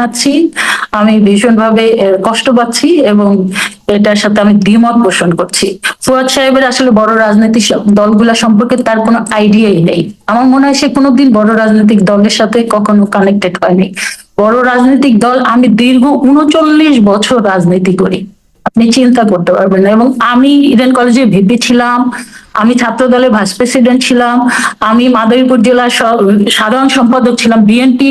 জানাচ্ছি আমি ভীষণভাবে কষ্ট পাচ্ছি এবং এটার সাথে আমি দ্বিমত পোষণ করছি। ফুয়াদ সাহেবের আসলে বড় রাজনৈতিক দলগুলা সম্পর্কে তার কোনো আইডিয়াই নেই। আমার মনে হয় সে কোনোদিন বড় রাজনৈতিক দলের সাথে কখনো কানেক্টেড হয়নি। বড় রাজনৈতিক দল, আমি দীর্ঘ উনচল্লিশ বছর রাজনীতি করি। আপনি চিন্তা করতে পারবেন এবং আমি ইডেন কলেজে ভিপি ছিলাম। আমি ছাত্র দলের ভাইস প্রেসিডেন্ট ছিলাম, আমি মাদারীপুর জেলার সাধারণ সম্পাদক ছিলাম বিএনপি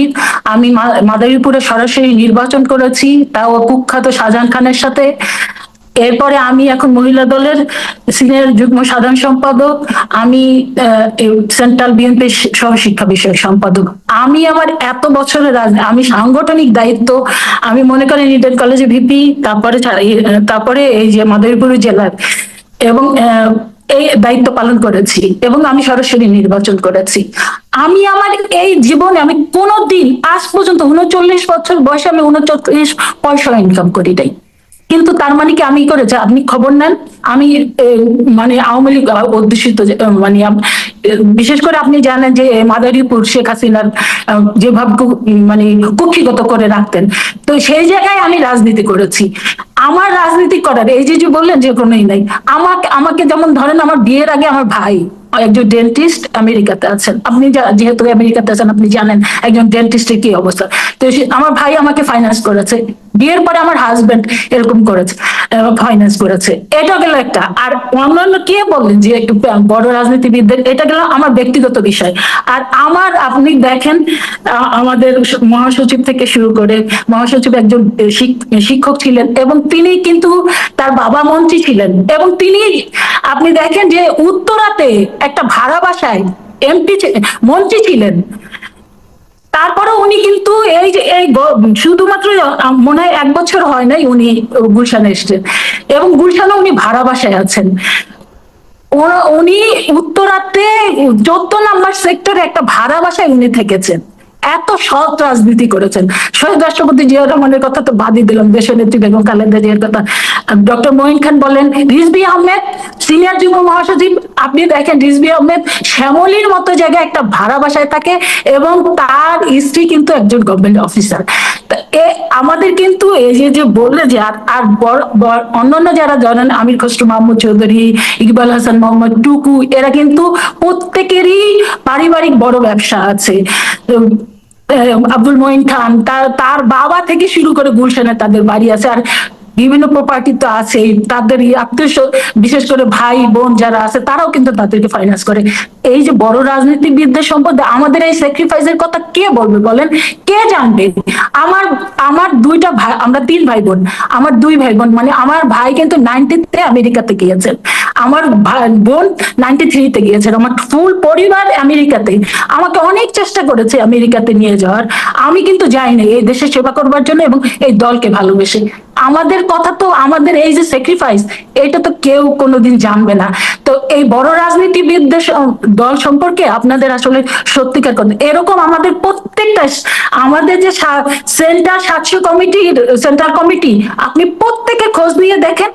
আমি মাদারীপুরে সরাসরি নির্বাচন করেছি, তাও কুখ্যাত শাহজাহান খানের সাথে। এরপরে আমি এখন মহিলা দলের সিনিয়র যুগ্ম সাধারণ সম্পাদক, আমি সেন্ট্রাল বিএনপি সহ শিক্ষা বিষয়ক সম্পাদক। আমি আমার এত বছরের আমি সাংগঠনিক দায়িত্ব, আমি মনে করি ইডেন কলেজে ভিপি তারপরে তারপরে এই যে মাদারীপুর জেলার। এবং এই দায়িত্ব পালন করেছি এবং আমি সরাসরি নির্বাচন করেছি। আমি আমার এই জীবনে আমি কোনোদিন, আজ পর্যন্ত উনচল্লিশ বছর বয়সে আমি উনচল্লিশ পয়সা ইনকাম করি নাই। কিন্তু তার মানে কি আমি করেছি আপনি খবর নেন? আমি মানে আওয়ামী লীগ অধ্যুষিত মানে বিশেষ করে আপনি জানেন যে মাদারীপুর শেখ হাসিনার যেভাবে মানে কুক্ষিগত করে রাখতেন। তো সেই জায়গায় আমি রাজনীতি করেছি। আমার রাজনীতি করার, এই যে যে বললেন যে কোনোই নাই। আমাকে আমাকে যেমন ধরেন আমার বিয়ের আগে আমার ভাই একজন ডেন্টিস্ট আমেরিকাতে আছেন। আপনি যেহেতু আমেরিকাতে আছেন, আপনি জানেন একজন ডেন্টিস্টের কি অবস্থা। তো আমার ভাই আমাকে ফাইন্যান্স করেছে। বিয়ের পরে আমার হাজবেন্ড এরকম করেছে ফাইন্যান্স করেছে। এটা গেল একটা। আর অন্যান্য কে বললেন যে বড় রাজনীতিবিদদের, এটা গেল আমার ব্যক্তিগত বিষয়। আর আমার, আপনি দেখেন আমাদের মহাসচিব থেকে শুরু করে মহাসচিব একজন শিক- শিক্ষক ছিলেন এবং তিনি কিন্তু তার বাবা মন্ত্রী ছিলেন। এবং তিনি, আপনি দেখেন যে উত্তরাতে একটা ভাড়া বাসায় এমপি মন্ত্রী ছিলেন। তারপরে উনি কিন্তু এই যে, এই শুধুমাত্র মনে হয় এক বছর হয় নাই উনি গুলশানে এসছেন। এবং গুলশানে উনি ভাড়া বাসায় আছেন উনি উত্তরাতে চোদ্দ নাম্বার সেক্টরে একটা ভাড়া বাসায় উনি থেকেছেন। এত সৎ রাজনীতি করেছেন। শহীদ রাষ্ট্রপতি জিয়া রহমানের কথা তো বাদই দিলাম, দেশের নেত্রী বেগম খালেদা জিয়ার কথা। ডক্টর মঈন খান বলেন রিজবি আহমেদ, সিনিয়র যুব মহাসচিব আপনি দেখেন রিজবি আহমেদ শ্যামলির মতো জায়গায় একটা ভাড়া বাসায় থাকে এবং তার স্ত্রী কিন্তু একজন গভর্নমেন্ট অফিসার এ, আমাদের কিন্তু এই যে যে বললে যে, আর অন্যান্য যারা জানেন আমির খসরু, মাহমুদ চৌধুরী, ইকবাল হাসান, মোহাম্মদ টুকু, এরা কিন্তু প্রত্যেকেরই পারিবারিক বড় ব্যবসা আছে। আব্দুল মঈন খান, তার তার বাবা থেকে শুরু করে গুলশানে তাদের বাড়ি আছে। আর বিভিন্ন প্রপার্টি তো আছে তাদের আত্মীয় বিশেষ করে ভাই, বোন যারা আছে, তারাও কিন্তু তাদেরকে ফাইন্যান্স করে। এই যে বড় রাজনীতিবিদদের সম্পদে আমাদের এই স্যাক্রিফাইসের কথা কে বলবে বলেন? কে জানবে? আমার আমার দুইটা ভাই, আমরা তিন ভাই বোন আমার দুই ভাই বোন মানে আমার ভাই কিন্তু নাইনটিতে আমেরিকাতে গিয়েছেন আমার বোন নাইনটি থ্রিতে গিয়েছেন আমার ফুল পরিবার আমেরিকাতে। আমাকে অনেক চেষ্টা করেছে আমেরিকাতে নিয়ে যাওয়ার। আমি কিন্তু যাইনি এই দেশে সেবা করবার জন্য এবং এই দলকে ভালোবেসে। আমাদের কথা তো আমাদের এই যে স্যাক্রিফাইস এটা তো কেউ কোনোদিন জানবে না। তো এই বড় রাজনীতিবিদদের দল সম্পর্কে আপনাদের আসলে সত্যিকার কথা। এরকম আমাদের প্রত্যেকটা আমাদের যে সেন্টার সাতশো কমিটির সেন্ট্রাল কমিটি আপনি প্রত্যেকে খোঁজ নিয়ে দেখেন।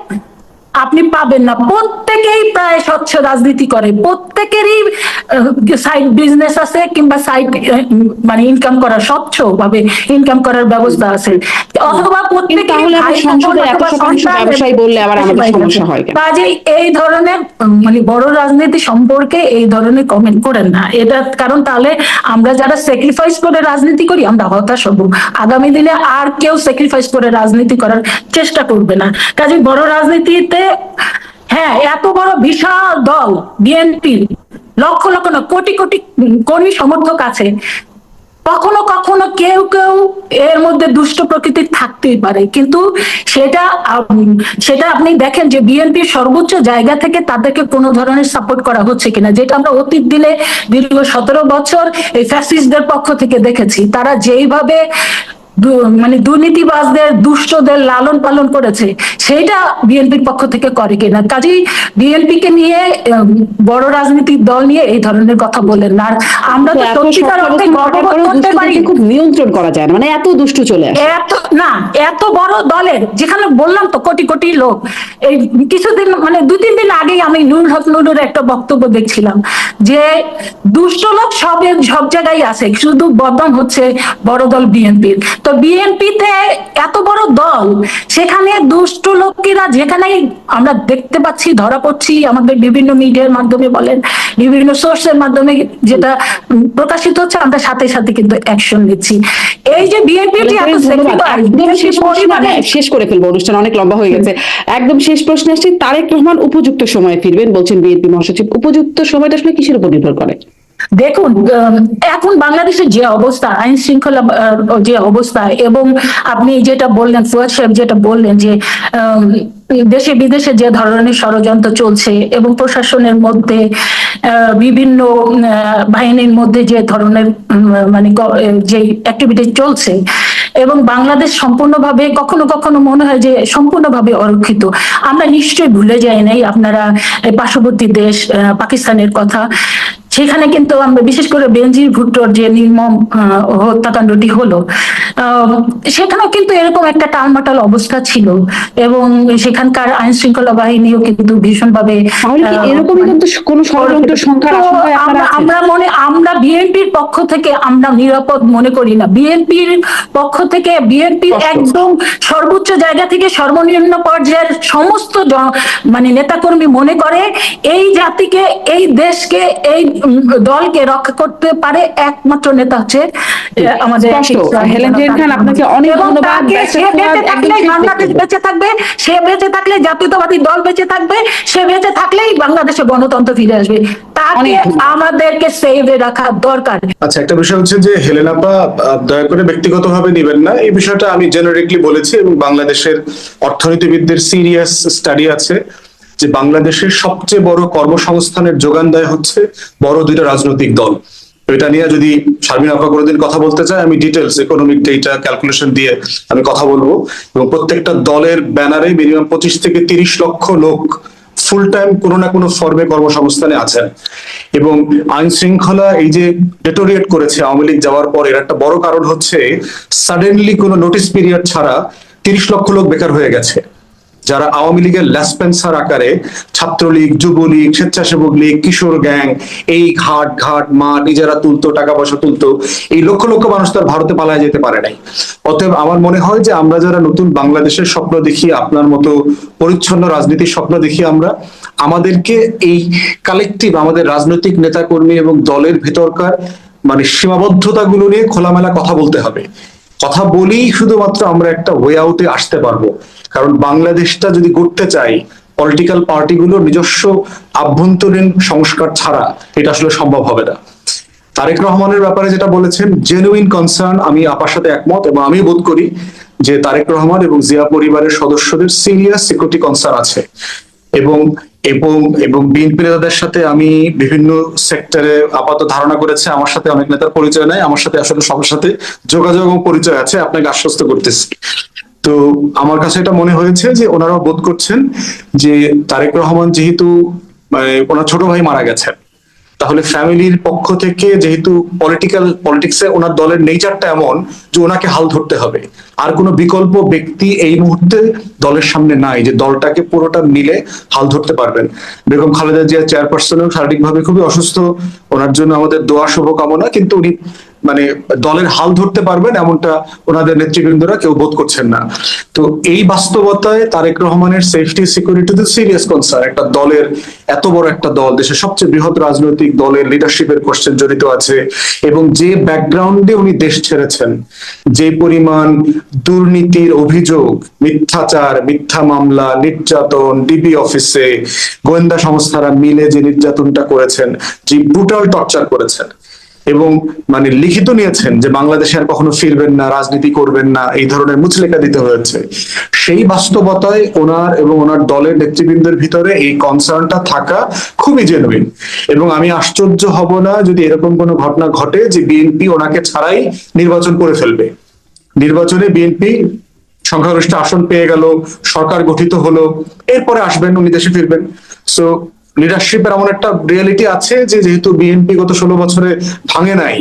আপনি পাবেন না। প্রত্যেকেই প্রায় স্বচ্ছ রাজনীতি করে। প্রত্যেকেরই সাইড বিজনেস আছে কিংবা সাইড মানে ইনকাম করার স্বচ্ছ ভাবে ইনকাম করার ব্যবস্থা আছে। অথবা? কাজে এই ধরনের মানে বড় রাজনীতি সম্পর্কে এই ধরনের কমেন্ট করেন না। এটা কারণ তাহলে আমরা যারা স্যাক্রিফাইস করে রাজনীতি করি আমরা হতাশ হব। আগামী দিনে আর কেউ স্যাক্রিফাইস করে রাজনীতি করার চেষ্টা করবে না। কাজে বড় রাজনীতিতে হ্যাঁ এত বড় বিশাল দল, বিএনপি, লক্ষ লক্ষ না, কোটি কোটি কর্মী সমর্থক আছে। কখনো কখনো কেউ কেউ এর মধ্যে দুষ্ট প্রকৃতির থাকতেই পারে, কিন্তু সেটা সেটা আপনি দেখেন যে বিএনপির সর্বোচ্চ জায়গা থেকে তাদেরকে কোনো ধরনের সাপোর্ট করা হচ্ছে কিনা, যেটা আমরা অতীত দিনে দীর্ঘ সতেরো বছর এই ফ্যাসিস্টদের পক্ষ থেকে দেখেছি। তারা যেইভাবে মানে দুর্নীতিবাজদের দুষ্টদের লালন পালন করেছে সেইটা বিএনপির পক্ষ থেকে করে কিনা। কাজেই বিএনপি কে নিয়ে বড় রাজনৈতিক দল নিয়ে এই ধরনের কথা বলেন না আর আমরা তো এত সত্যিকার অর্থে গর্ববোধ করতে পারি। খুব নিয়ন্ত্রণ করা যায় মানে এত দুষ্টু চলে এত না এত বড় দলের যেখানে বললাম তো কোটি কোটি লোক। এই কিছুদিন মানে দুই তিন দিন আগেই আমি নুর হক নুরের একটা বক্তব্য দেখছিলাম যে দুষ্ট লোক সব সব জায়গায় আছে শুধু বদনাম হচ্ছে বড় দল বিএনপির। তো বিএনপিতে এত বড় দল সেখানে দুষ্ট লোকেরা যেখানে আমরা দেখতে পাচ্ছি ধরা পড়ছি আমাদের বিভিন্ন মিডিয়ার মাধ্যমে বলেন বিভিন্ন সোর্সের মাধ্যমে যেটা প্রকাশিত হচ্ছে আমরা সাথে সাথে কিন্তু অ্যাকশন নিচ্ছি। এই যে বিএনপি এত হ্যাঁ, শেষ করে ফেলব অনুষ্ঠান অনেক লম্বা হয়ে গেছে। একদম শেষ প্রশ্নে আসছি তারেক রহমান উপযুক্ত সময়ে ফিরবেন বলছেন বিএনপি মহাসচিব। উপযুক্ত সময়টা আসলে কিসের উপর নির্ভর করে? দেখুন এখন বাংলাদেশের যে অবস্থা, আইন শৃঙ্খলা যে অবস্থা, এবং আপনি যেটা বললেন, ফুয়াদ সাহেব যেটা বললেন যে দেশে বিদেশে যে ধরনের ষড়যন্ত্র চলছে, এবং প্রশাসনের মধ্যে বিভিন্ন বাহিনীর মধ্যে যে ধরনের মানে যে অ্যাক্টিভিটি চলছে, এবং বাংলাদেশ সম্পূর্ণভাবে, কখনো কখনো মনে হয় যে সম্পূর্ণভাবে অরক্ষিত। আমরা নিশ্চয়ই ভুলে যাই নাই আপনারা পার্শ্ববর্তী দেশ পাকিস্তানের কথা। সেখানে কিন্তু আমরা বিশেষ করে বেঞ্জির ভুট্টোর যে নির্মম হত্যাকাণ্ডটি হলো সেখানেও কিন্তু এরকম একটা টালমাটাল অবস্থা ছিল এবং সেখানকার আইন শৃঙ্খলা বাহিনীও কিন্তু ভীষণভাবে আহ, এরকমই কিন্তু কোনো ষড়যন্ত্র সংখ্যার তো আশঙ্কায় আপনারা আমরা- মনে আমরা বিএনপির পক্ষ থেকে আমরা নিরাপদ মনে করি না। বিএনপির পক্ষ থেকে বিএনপির একদম সর্বোচ্চ জায়গা থেকে সর্বনিম্ন পর্যায়ের সমস্ত মানে নেতাকর্মী মনে করে এই জাতিকে এই দেশকে এই দলকে রক্ষা করতে পারে একমাত্র নেতা হচ্ছে আমাদের হেলেন খান, আপনাকে অনেক ধন্যবাদ। সে বেঁচে থাকলে বাংলাদেশ বেঁচে থাকবে সে বেঁচে থাকলে জাতীয়তাবাদী দল বেঁচে থাকবে সে বেঁচে থাকলেই বাংলাদেশে গণতন্ত্র ফিরে আসবে। তাকে আমাদেরকে সেভে রাখা দরকার। আচ্ছা একটা বিষয় হচ্ছে যে হেলেনাপা আহ, দয়া করে ব্যক্তিগতভাবে নেবেন না। এই বিষয়টা আমি জেনারেটলি বলেছি এবং বাংলাদেশের অর্থনীতিবিদদের সিরিয়াস স্টাডি আছে। যে বাংলাদেশের সবচেয়ে বড় কর্মসংস্থানের যোগান দেয় হচ্ছে বড় দুইটা রাজনৈতিক দল। এটা নিয়ে যদি শারমিন আপা কোনোদিন কথা বলতে চায়, আমি ডিটেলস ইকোনমিক ডেটা ক্যালকুলেশন দিয়ে আমি কথা বলব। এবং প্রত্যেকটা দলের ব্যানারে মিনিমাম পঁচিশ থেকে তিরিশ লক্ষ লোক ফুল টাইম কোনো না কোনো ফর্মে কর্মসংস্থানে আছেন। এবং আইন শৃঙ্খলা এই যে ডেটোরিয়েট করেছে আওয়ামী লীগ যাওয়ার পর, এর একটা বড় কারণ হচ্ছে সাডেনলি কোনো নোটিস পিরিয়ড ছাড়া তিরিশ লক্ষ লোক বেকার হয়ে গেছে। যারা আওয়ামী লীগের ল্যাসপেন্সার আকারে ছাত্রলীগ, যুবলীগ, স্বেচ্ছাসেবক লীগ, কিশোর গ্যাং, এই ঘাট ঘাট মাঠ নিজেরা তুলতো, টাকা পয়সা তুলতো, এই লক্ষ লক্ষ মানুষ তার ভারতে পালায় যেতে পারে নাই। অতএব আমার মনে হয় যে আমরা যারা নতুন বাংলাদেশের স্বপ্ন দেখি, আপনার মতো পরিচ্ছন্ন রাজনীতির স্বপ্ন দেখি আমরা, আমাদেরকে এই কালেকটিভ আমাদের রাজনৈতিক নেতাকর্মী এবং দলের ভেতরকার মানে সীমাবদ্ধতাগুলো নিয়ে খোলামেলা কথা বলতে হবে। কথা বলেই শুধুমাত্র আমরা একটা ওয়ে আউটে আসতে পারব। কারণ বাংলাদেশটা যদি গড়তে চাই পলিটিক্যাল পার্টিগুলোর নিজস্ব আভ্যন্তরীণ সংস্কার ছাড়া এটা আসলে সম্ভব হবে না। তারেক রহমানের ব্যাপারে যেটা বলেছেন জেনুইন কনসার্ন আমি আপার সাথে একমত এবং আমি বোধ করি যে তারেক রহমান এবং জিয়া পরিবারের সদস্যদের সিরিয়াস সিকিউরিটি কনসার্ন আছে। এবং এবং এবং বিএনপি নেতাদের সাথে আমি বিভিন্ন সেক্টরে আপাতত ধারণা করেছে, আমার সাথে অনেক নেতার পরিচয় নাই, আমার সাথে আসলে সবার সাথে যোগাযোগ এবং পরিচয় আছে, আপনাকে আশ্বস্ত করতেছি। তো আমার কাছে এটা মনে হয়েছে যে ওনারাও বোধ করছেন যে তারেক রহমান যেহেতু মানে ওনার ছোট ভাই মারা গেছেন, তাহলে ফ্যামিলির পক্ষ থেকে যেহেতু পলিটিক্যাল পলিটিক্সে ওনার দলের নেচারটা এমন যে ওনাকে হাল ধরতে হবে। আর কোনো বিকল্প ব্যক্তি এই মুহূর্তে দলের সামনে নাই যে দলটাকে পুরোটা মিলে হাল ধরতে পারবেন। বেগম খালেদা জিয়া চেয়ারপারসনও শারীরিকভাবে খুবই অসুস্থ, ওনার জন্য আমাদের দোয়া, শুভকামনা, কিন্তু উনি মানে দলের হাল ধরতে পারবেন এমনটা ওনাদের নেতৃবৃন্দরা কেউ বোধ করছেন না। তো এই বাস্তবতায় তারেক রহমানের সেফটি সিকিউরিটি তো সিরিয়াস কনসার্ন একটা দলের, এত বড় একটা দল, দেশের সবচেয়ে বৃহৎ রাজনৈতিক দলের লিডারশিপের কোশ্চেন জড়িত আছে এবং যে ব্যাকগ্রাউন্ডে উনি দেশ ছেড়েছেন, যে পরিমাণ দুর্নীতির অভিযোগ, মিথ্যাচার, মিথ্যা মামলা, নির্যাতন ডিবি অফিসে গোয়েন্দা সংস্থারা মিলে যে নির্যাতনটা করেছেন, যে ব্রুটাল টর্চার করেছেন এবং মানে লিখিত নিয়েছেন যে বাংলাদেশে আর কখনো ফিরবেন না, রাজনীতি করবেন না, এই ধরনের মুচলেখা দিতে হয়েছে। সেই বাস্তবতায় ওনার এবং ওনার দলের নেতৃবৃন্দের ভিতরে এই কনসার্নটা থাকা খুবই জেনুইন এবং আমি আশ্চর্য হব না যদি এরকম কোনো ঘটনা ঘটে যে বিএনপি ওনাকে ছাড়াই নির্বাচন করে ফেলবে। নির্বাচনে বিএনপি সংখ্যাগরিষ্ঠ আসন পেয়ে গেল, সরকার গঠিত হলো, এরপরে আসবেন, উনি দেশে ফিরবেন। সো লিডারশিপের এমন একটা রিয়েলিটি আছে যে যেহেতু বিএনপি গত ষোলো বছরে ভাঙে নাই,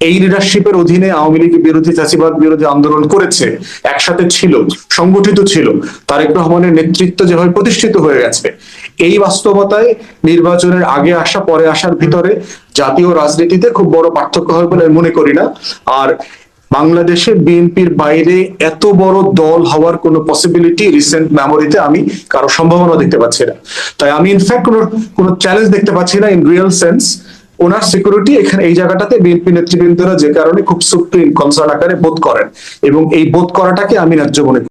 এই লিডারশিপের অধীনে আওয়ামী লীগ বিরোধী চাষিবাদ বিরোধী আন্দোলন করেছে, একসাথে ছিল, সংগঠিত ছিল। তারেক রহমানের নেতৃত্ব যেভাবে প্রতিষ্ঠিত হয়ে গেছে। এই বাস্তবতায় নির্বাচনের আগে আসা, পরে আসার ভিতরে জাতীয় রাজনীতিতে খুব বড় পার্থক্য হবে বলে মনে করি না। আর বাংলাদেশে বিএনপির বাইরে এত বড় দল হওয়ার কোন পসিবিলিটি রিসেন্ট মেমোরিতে আমি কারও সম্ভাবনা দেখতে পাচ্ছি না। তাই আমি ইনফ্যাক্ট কোনো কোনো চ্যালেঞ্জ দেখতে পাচ্ছি না ইন রিয়েল সেন্স ওনার সিকিউরিটি এখানে, এই জায়গাটাতে বিএনপি নেতৃবৃন্দরা যে কারণে খুব সুপ্রিম কনসার্ন আকারে বোধ করেন। এবং এই বোধ করাটাকে আমি ন্যায্য মনে